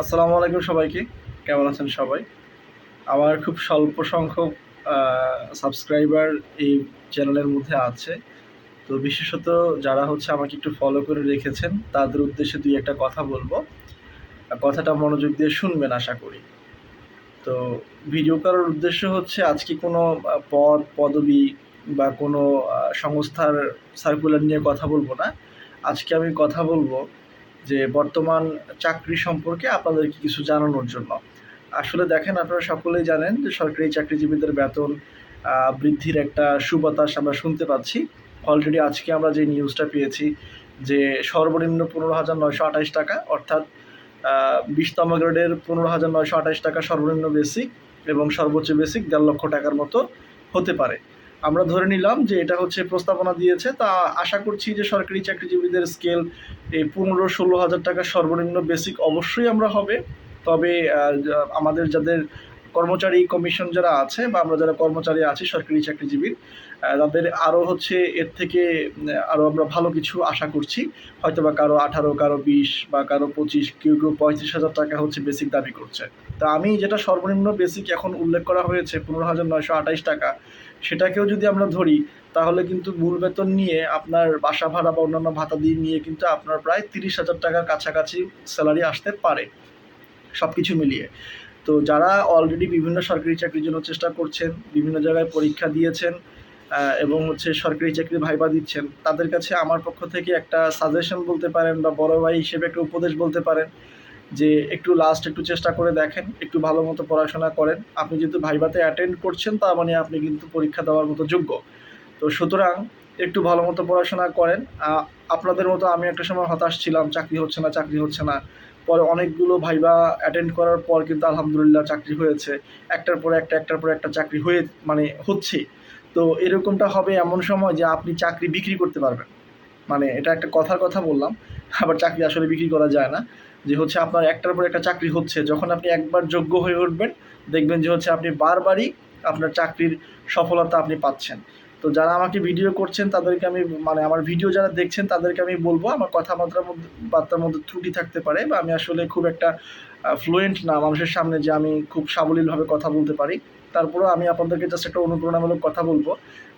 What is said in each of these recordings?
আসসালামু আলাইকুম সবাইকে। কেমন আছেন সবাই? আমার খুব স্বল্প সংখ্যক সাবস্ক্রাইবার এই চ্যানেলের মধ্যে আছে। তো বিশেষত যারা হচ্ছে আমাকে একটু ফলো করে রেখেছেন, তাদের উদ্দেশ্যে দুই একটা কথা বলব। কথাটা মনোযোগ দিয়ে শুনবেন, আশা করি। তো ভিডিও করার উদ্দেশ্য হচ্ছে আজকে কোনো পদ, পদবি বা কোনো সংস্থার সার্কুলার নিয়ে কথা বলব না। আজকে আমি কথা বলব যে বর্তমান চাকরি সম্পর্কে আপনাদেরকে কিছু জানানোর জন্য। আসলে দেখেন, আপনারা সকলেই জানেন যে সরকারি চাকরিজীবীদের বেতন বৃদ্ধির একটা সুবাতাস আমরা শুনতে পাচ্ছি। অলরেডি আজকে আমরা যে নিউজটা পেয়েছি যে সর্বনিম্ন পনেরো হাজার নয়শো আঠাশ টাকা, অর্থাৎ বিশতম গ্রেডের পনেরো হাজার নয়শো আঠাশ টাকা সর্বনিম্ন বেসিক এবং সর্বোচ্চ বেসিক দেড় লক্ষ টাকার মতো হতে পারে। আমরা ধরে নিলাম যে এটা হচ্ছে প্রস্তাবনা দিয়েছে। তা আশা করছি যে সরকারি চাকরিজীবীদের স্কেল এই পনেরো ষোলো হাজার টাকা সর্বনিম্ন বেসিক অবশ্যই আমরা হবে। তবে আমাদের যাদের কর্মচারী কমিশন যারা আছে বা আমরা যারা কর্মচারী আছি, সরকারি চাকরিজীবীর তাদের আরও হচ্ছে এর থেকে আরও আমরা ভালো কিছু আশা করছি। হয়তো বা কারও আঠারো, কারও বিশ বা কারও পঁচিশ, কেউ কেউ পঁয়ত্রিশ হাজার টাকা হচ্ছে বেসিক দাবি করছে। তা আমি যেটা সর্বনিম্ন বেসিক এখন উল্লেখ করা হয়েছে, পনেরো হাজার নয়শো আঠাইশ টাকা, সেটাকেও যদি আমরা ধরি, তাহলে কিন্তু মূল বেতন নিয়ে আপনার বাসা ভাড়া বা অন্যান্য ভাতা দিয়ে নিয়ে কিন্তু আপনার প্রায় তিরিশ হাজার টাকার কাছাকাছি স্যালারি আসতে পারে সব কিছু মিলিয়ে। তো যারা অলরেডি বিভিন্ন সরকারি চাকরির জন্য চেষ্টা করছেন, বিভিন্ন জায়গায় পরীক্ষা দিয়েছেন এবং হচ্ছে সরকারি চাকরি ভাইবা দিচ্ছেন, তাদের কাছে আমার পক্ষ থেকে একটা সাজেশন বলতে পারেন বা বড় ভাই হিসেবে একটা উপদেশ বলতে পারেন যে, একটু লাস্ট একটু চেষ্টা করে দেখেন, একটু ভালো মতো পড়াশোনা করেন। আপনি যেহেতু ভাইভাতে অ্যাটেন্ড করছেন, তার মানে আপনি কিন্তু পরীক্ষা দেওয়ার মতো যোগ্য। তো সুতরাং একটু ভালো মতো পড়াশোনা করেন। আপনাদের মতো আমি একটা সময় হতাশ ছিলাম, চাকরি হচ্ছে না, চাকরি হচ্ছে না। পরে অনেকগুলো ভাইবা অ্যাটেন্ড করার পর কিন্তু আলহামদুলিল্লাহ চাকরি হয়েছে। একটার পর একটা, একটার পর একটা চাকরি হয়ে মানে হচ্ছে। তো এরকমটা হবে এমন সময় যে আপনি চাকরি বিক্রি করতে পারবেন। মানে এটা একটা কথার কথা বললাম, আবার চাকরি আসলে বিক্রি করা যায় না। যে হচ্ছে আপনার একটার পর একটা চাকরি হচ্ছে, যখন আপনি একবার যোগ্য হয়ে উঠবেন, দেখবেন যে হচ্ছে আপনি বারবারই আপনার চাকরির সফলতা আপনি পাচ্ছেন। তো যারা আমাকে ভিডিও করছেন, তাদেরকে আমি মানে আমার ভিডিও যারা দেখছেন, তাদেরকে আমি বলব, আমার কথাবার্তার মধ্যে, বার্তার মধ্যে ত্রুটি থাকতে পারে বা আমি আসলে খুব একটা ফ্লুয়েন্ট না মানুষের সামনে যে আমি খুব সাবলীলভাবে কথা বলতে পারি। তারপরেও আমি আপনাদেরকে জাস্ট একটা অনুপ্রেরণামূলক কথা বলব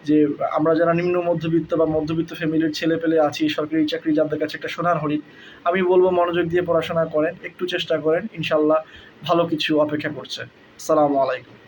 যে, আমরা যারা নিম্ন মধ্যবিত্ত বা মধ্যবিত্ত ফ্যামিলির ছেলে পেলে আছি, সরকারি চাকরি যাদের কাছে একটা সোনার হরিণ, আমি বলব মনোযোগ দিয়ে পড়াশোনা করেন, একটু চেষ্টা করেন ইনশাল্লাহ ভালো কিছু অপেক্ষা করছে। আসসালামু আলাইকুম।